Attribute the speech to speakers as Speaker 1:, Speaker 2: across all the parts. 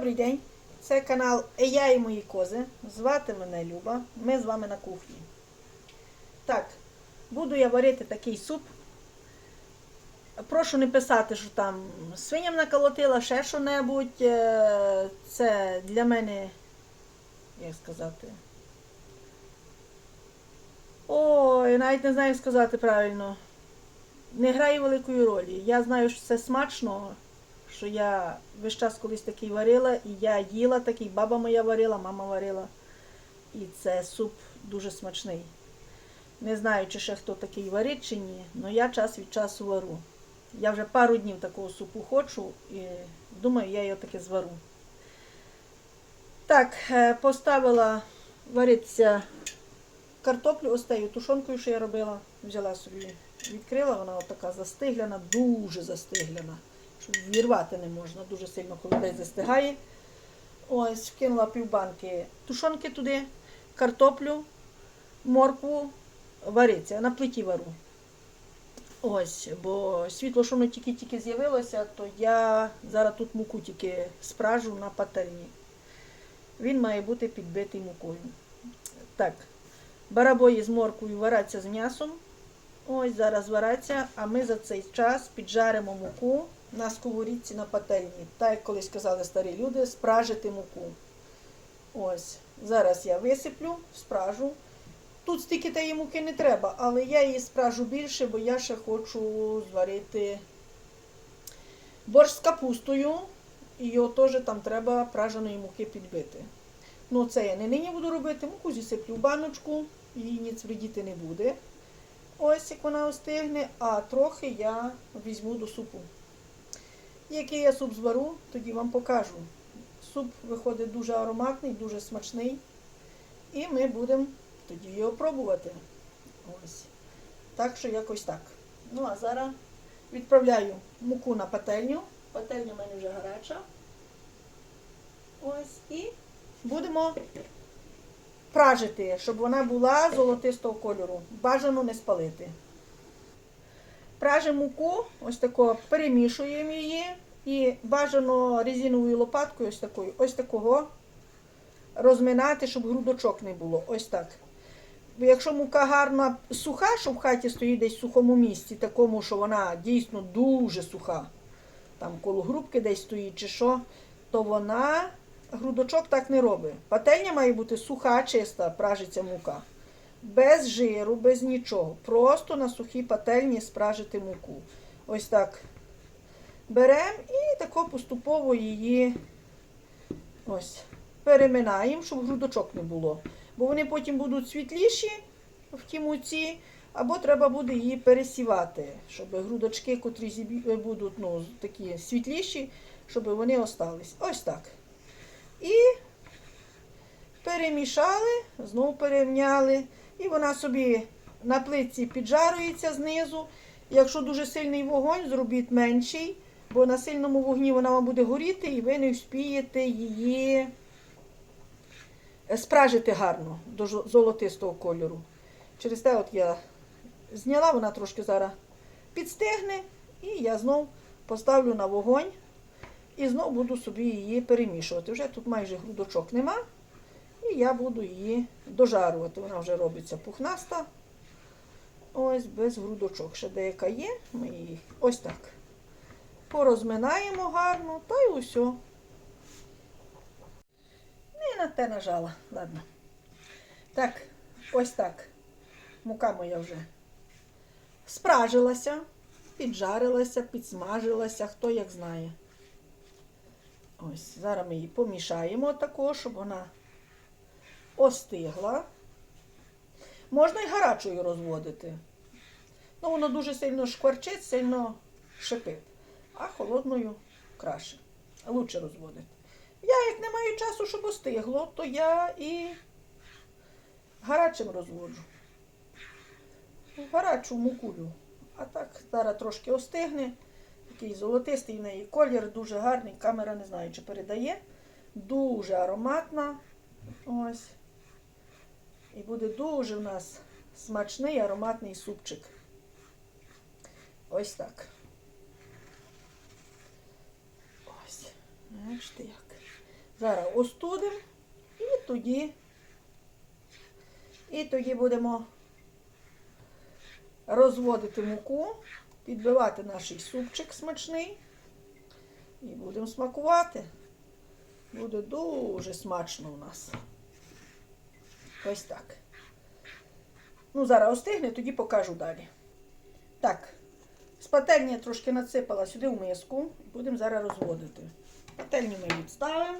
Speaker 1: Добрий день! Це канал Я і мої кози. Звати мене Люба. Ми з вами на кухні. Так, буду я варити такий суп. Прошу не писати, що там свиням наколотила, ще що-небудь. Е, Це для мене, як сказати. Ой, навіть не знаю, сказати правильно. Не грає великої ролі. Я знаю, що це смачно, що я весь час колись такий варила, і я їла такий, баба моя варила, мама варила. І це суп дуже смачний. Не знаю, чи ще хто такий варить чи ні, але я час від часу вару. Я вже пару днів такого супу хочу і думаю, я його таки звару. Так, е, поставила варитися картоплю ось тією тушонкою, що я робила. Взяла собі, відкрила, вона отака застигляна, дуже застигляна. Щоб вірвати не можна, дуже сильно коли застигає. Ось, вкинула півбанки тушонки туди, картоплю, моркву, вариться. На плиті вару. Ось, бо світло, що воно тільки-тільки з'явилося, то я зараз тут муку тільки спражу на пательні. Він має бути підбитий мукою. Так, барабої з морквою вараться з м'ясом. Ось зараз вараться, а ми за цей час піджаримо муку на сковорідці на пательні. Так, як колись казали старі люди, спражити муку. Ось, зараз я висиплю, спражу. Тут стільки тієї муки не треба, але я її спражу більше, бо я ще хочу зварити борщ з капустою. І його теж там треба праженої муки підбити. Ну, це я не нині буду робити, муку зісиплю в баночку, її ніц вредіти не буде. Ось як вона остигне, а трохи я візьму до супу. Який я суп звару, тоді вам покажу. Суп виходить дуже ароматний, дуже смачний. І ми будемо тоді його пробувати. Ось. Так що якось так. Ну, а зараз відправляю муку на пательню. Пательня в мене вже гаряча. Ось. І будемо пражити, щоб вона була золотистого кольору. Бажано не спалити. Пражимо муку, ось тако перемішуємо її. І бажано резиновою лопаткою, ось такою, ось такого розминати, щоб грудочок не було. Ось так. Якщо мука гарна суха, що в хаті стоїть десь в сухому місці, такому, що вона дійсно дуже суха, там коло грубки десь стоїть чи що, то вона грудочок так не робить. Пательня має бути суха, чиста, пражиться мука. Без жиру, без нічого. Просто на сухій пательні спражити муку. Ось так беремо і тако поступово її ось переминаємо, щоб грудочок не було. Бо вони потім будуть світліші в тій муці, або треба буде її пересівати, щоб грудочки, котрі будуть ну, такі світліші, щоб вони остались. Ось так. І перемішали, знову перемняли. І вона собі на плитці піджарюється знизу. Якщо дуже сильний вогонь, зробіть менший, бо на сильному вогні вона вам буде горіти, і ви не вспієте її спражити гарно до золотистого кольору. Через те от я зняла, вона трошки зараз підстигне, і я знов поставлю на вогонь і знов буду собі її перемішувати. Вже тут майже грудочок нема, і я буду її дожарувати. Вона вже робиться пухнаста. Ось без грудочок. Ще деяка є, ми її ось так. Порозминаємо гарно, та й усе. Не на те нажала. Ладно. Так, ось так. Мука моя вже спражилася, піджарилася, підсмажилася, хто як знає. Ось, зараз ми її помішаємо тако, щоб вона остигла. Можна і гарячою розводити. Ну, воно дуже сильно шкварчить, сильно шипить. А холодною краще. Лучше розводити. Я, як не маю часу, щоб остигло, то я і гарячим розводжу. Гарячу мукулю. А так зараз трошки остигне. Такий золотистий в неї колір, дуже гарний. Камера не знаю, чи передає. Дуже ароматна. Ось. І буде дуже в нас смачний ароматний супчик. Ось так. Ось. Бачите як. Зараз остудимо і тоді, і тоді будемо розводити муку, підбивати наш супчик смачний і будемо смакувати. Буде дуже смачно у нас. Ось так. Ну, зараз остигне, тоді покажу далі. Так, з пательні я трошки насипала сюди в миску. Будемо зараз розводити. Пательню ми відставимо.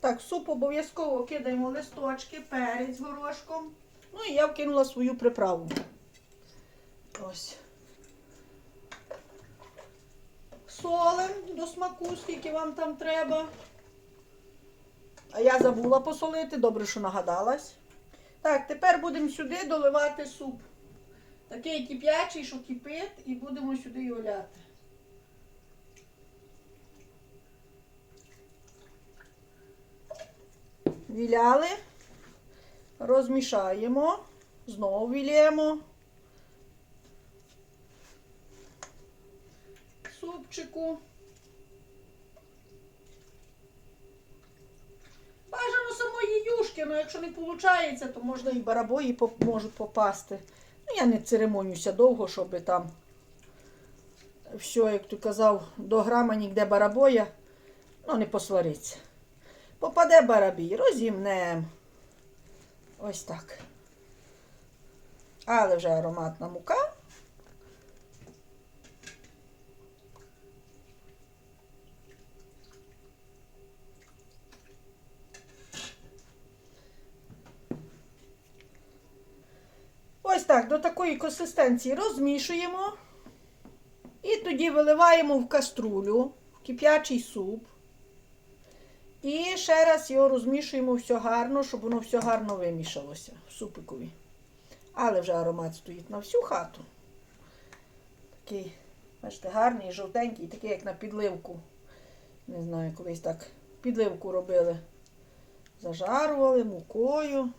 Speaker 1: Так, суп обов'язково кидаємо листочки, перець горошком. Ну і я вкинула свою приправу. Ось. Солим до смаку, скільки вам там треба. Я забула посолити, добре, що нагадалась. Так, тепер будемо сюди доливати суп. Такий кип'ячий, що кипить, і будемо сюди його ляти. Віляли, розмішаємо, знову вілємо. Супчику. Бажано самої юшки, але якщо не виходить, то можна і барабої можуть попасти. Ну, я не церемонюся довго, щоб там все, як ти казав, до грама ніде барабоя, ну не посвариться. Попаде барабій, розімнем. Ось так. Але вже ароматна мука. Ось так, до такої консистенції розмішуємо. І тоді виливаємо в каструлю, в кип'ячий суп. І ще раз його розмішуємо все гарно, щоб воно все гарно вимішалося в супикові. Але вже аромат стоїть на всю хату. Такий, бачите, гарний, жовтенький, такий, як на підливку. Не знаю, колись так підливку робили. Зажарували мукою.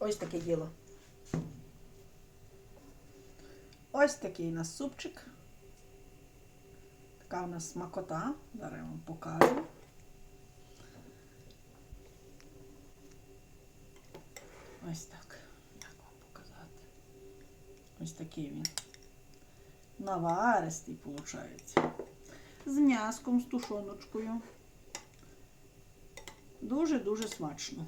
Speaker 1: Ось таке діло. Ось такий у нас супчик. Така у нас смакота. Зараз вам покажу. Ось так. Як вам показати? Ось такий він. Наваристий, виходить. З м'яском, з тушоночкою. Дуже-дуже смачно.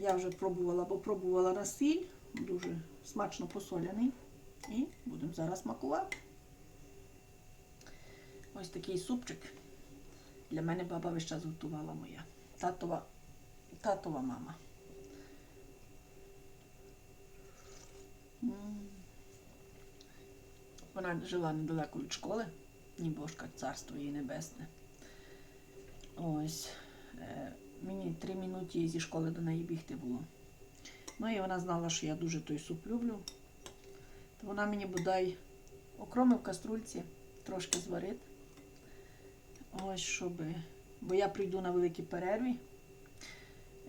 Speaker 1: Я вже пробувала, бо пробувала на. Дуже смачно посоляний. І будемо зараз смакувати. Ось такий супчик. Для мене баба весь час моя. Татова, татова мама. Вона жила недалеко від школи. Нібожка, царство її небесне. Ось. Мені три минуті зі школи до неї бігти було. Ну і вона знала, що я дуже той суп люблю. То вона мені бодай окроми в каструльці трошки зварить. Ось щоб. Бо я прийду на великій перерві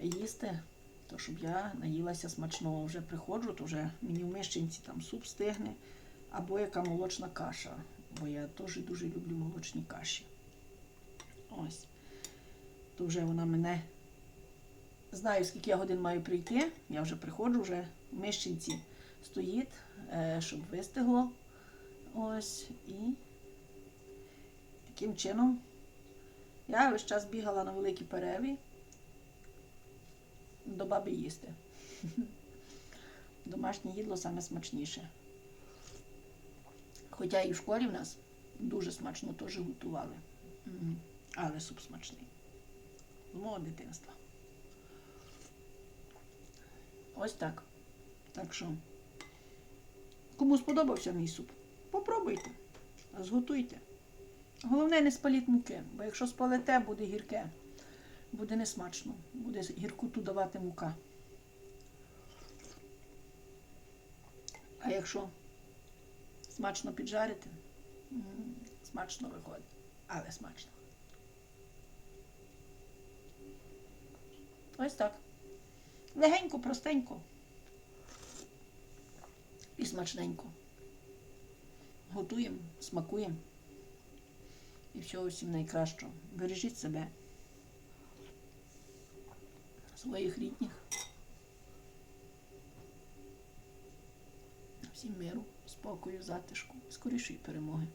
Speaker 1: їсти, то щоб я наїлася смачного. Вже приходжу, то вже мені в мищенці там суп стигне, або яка молочна каша. Бо я теж дуже люблю молочні каші. Ось. То вже вона мене знаю, скільки я годин маю прийти. Я вже приходжу, вже в мищенці стоїть, е, щоб вистигло. Ось. І таким чином я весь час бігала на великій перерві до баби їсти. Домашнє їдло саме смачніше. Хоча і в школі в нас дуже смачно теж готували. Але суп смачний. Мого дитинства. Ось так. Так що, кому сподобався мій суп, попробуйте, зготуйте. Головне, не спаліть муки, бо якщо спалите, буде гірке. Буде несмачно. Буде гіркуту давати мука. А якщо смачно піджарити, смачно виходить. Але смачно. Ось так. Легенько, простенько. І смачненько. готуємо, смакуємо. І всього всім найкращого. Бережіть себе, своїх рідних. Всім миру, спокою, затишку, скорішої перемоги.